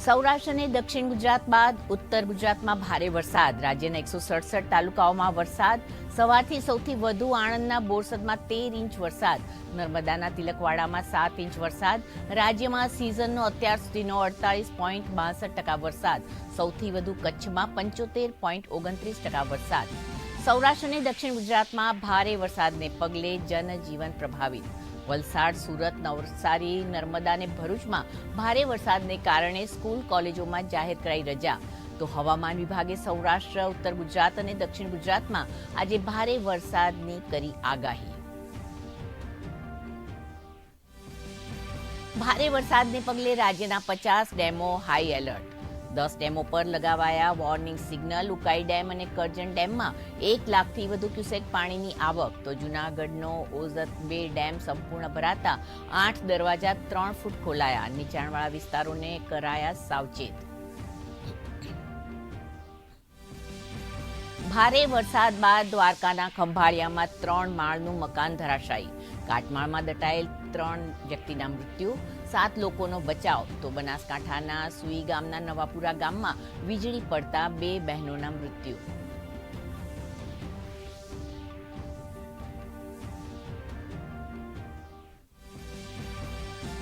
સૌરાષ્ટ્ર અને દક્ષિણ ગુજરાત બાદ ઉત્તર ગુજરાતમાં ભારે વરસાદ. રાજ્યના એકસો સડસઠ તાલુકાઓમાં વરસાદ. સવારથી સૌથી વધુ આણંદના બોરસદમાં તેર ઇંચ વરસાદ. નર્મદાના તિલકવાડામાં સાત ઇંચ વરસાદ. રાજ્યમાં સિઝનનો અત્યાર સુધીનો અડતાલીસ પોઈન્ટ બાસઠ ટકા વરસાદ. સૌથી વધુ કચ્છમાં પંચોતેર પોઈન્ટ ઓગણત્રીસ ટકા વરસાદ. સૌરાષ્ટ્ર અને દક્ષિણ ગુજરાતમાં ભારે વરસાદને પગલે જનજીવન પ્રભાવિત. વલસાડ, સુરત, નવસારી, નર્મદા અને ભરૂચમાં ભારે વરસાદને કારણે સ્કૂલ કોલેજોમાં જાહેર કરાઈ રજા. તો હવામાન વિભાગે સૌરાષ્ટ્ર, ઉત્તર ગુજરાત અને દક્ષિણ ગુજરાતમાં આજે ભારે વરસાદની કરી આગાહી. ભારે વરસાદને પગલે રાજ્યના પચાસ ડેમો હાઈ એલર્ટ. દસ ડેમો પર લગાવાયા. વોર્નિંગ સિગ્નલ ઉકાઈ ડેમ અને કરજણ ડેમમાં એક લાખથી વધુ ક્યુસેક પાણીની આવક. તો જૂનાગઢનો ઓઝત બે ડેમ સંપૂર્ણ ભરાતા આઠ દરવાજા ત્રણ ફૂટ ખોલાયા. નીચાણવાળા વિસ્તારોને કરાયા સાવચેત. ભારે વરસાદ બાદ દ્વારકાના ખંભાળિયામાં ત્રણ માળનું મકાન ધરાશાયી. કાટમાળમાં દટાયેલ ત્રણ વ્યક્તિના મૃત્યુ સાત લોકોનો બચાવ. તો બનાસકાંઠાના સુઈ ગામના નવાપુરા ગામમાં વીજળી પડતા બે બહેનોના મૃત્યુ.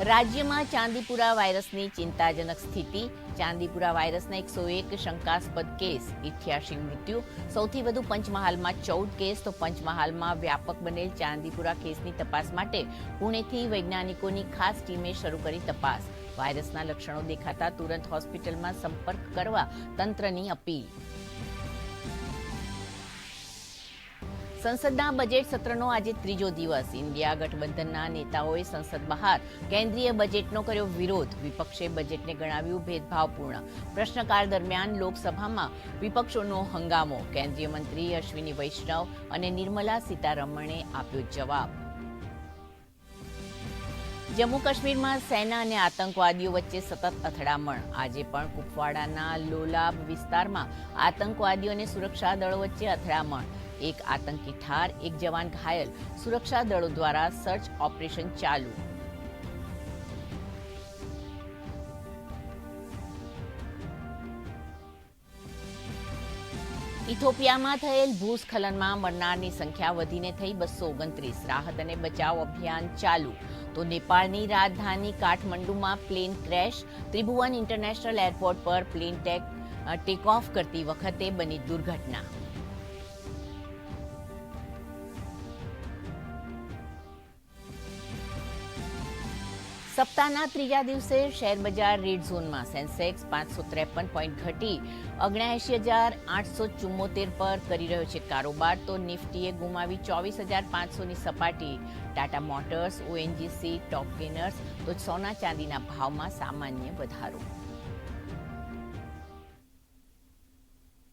રાજ્યમાં ચાંદીપુરા વાયરસની ચિંતાજનક સ્થિતિ. ચાંદીપુરા વાયરસના એકસો એક શંકાસ્પદ કેસ ઇઠ્યાસી મૃત્યુ. સૌથી વધુ પંચમહાલમાં ચૌદ કેસ, તો પંચમહાલમાં વ્યાપક બનેલ ચાંદીપુરા કેસની તપાસ માટે પુણેથી વૈજ્ઞાનિકોની ખાસ ટીમે શરૂ કરી તપાસ. વાયરસના લક્ષણો દેખાતા તુરંત હોસ્પિટલમાં સંપર્ક કરવા તંત્રની અપીલ. સંસદના બજેટ સત્રનો આજે ત્રીજો દિવસ. ઇન્ડિયા ગઠબંધનના નેતાઓએ સંસદ બહાર કેન્દ્રીય બજેટનો કર્યો વિરોધ. વિપક્ષે બજેટને ગણાવ્યું ભેદભાવપૂર્ણ. પ્રશ્નકાળ દરમિયાન લોકસભામાં વિપક્ષોનો હંગામો. કેન્દ્રીય મંત્રી અશ્વિની વૈષ્ણવ અને નિર્મલા સીતારમણે આપ્યો જવાબ. જમ્મુ કાશ્મીરમાં સેના અને આતંકવાદીઓ વચ્ચે સતત અથડામણ. આજે પણ કુપવાડાના લોલાબ વિસ્તારમાં આતંકવાદીઓ અને સુરક્ષા દળો વચ્ચે અથડામણ. એક આતંકી ઠાર, એક જવાન ઘાયલ. સુરક્ષા દળો દ્વારા સર્ચ ઓપરેશન ચાલુ. ઇથોપિયામાં થયેલ ભૂસ્ખલનમાં મરનારની સંખ્યા વધીને થઈ બસો ઓગણત્રીસ. રાહત અને બચાવ અભિયાન ચાલુ. તો નેપાળની રાજધાની કાઠમંડુમાં plane crash. Tribhuvan international airport પર પ્લેન ટેક ટેક ઓફ કરતી વખતે બની દુર્ઘટના. સપ્તાહના ત્રીજા દિવસે શેર બજાર રેડ ઝોનમાં સેન્સેક્સ પાંચસો ત્રેપન પોઈન્ટ ઘટી ઓગણએંશી હજાર આઠસો ચુમ્મોતેર પર કરી રહ્યો છે કારોબાર. તો નિફ્ટીએ ગુમાવી ચોવીસ હજાર પાંચસોની સપાટી. Tata Motors, ONGC, top gainers તો સોના ચાંદીના ભાવમાં સામાન્ય વધારો.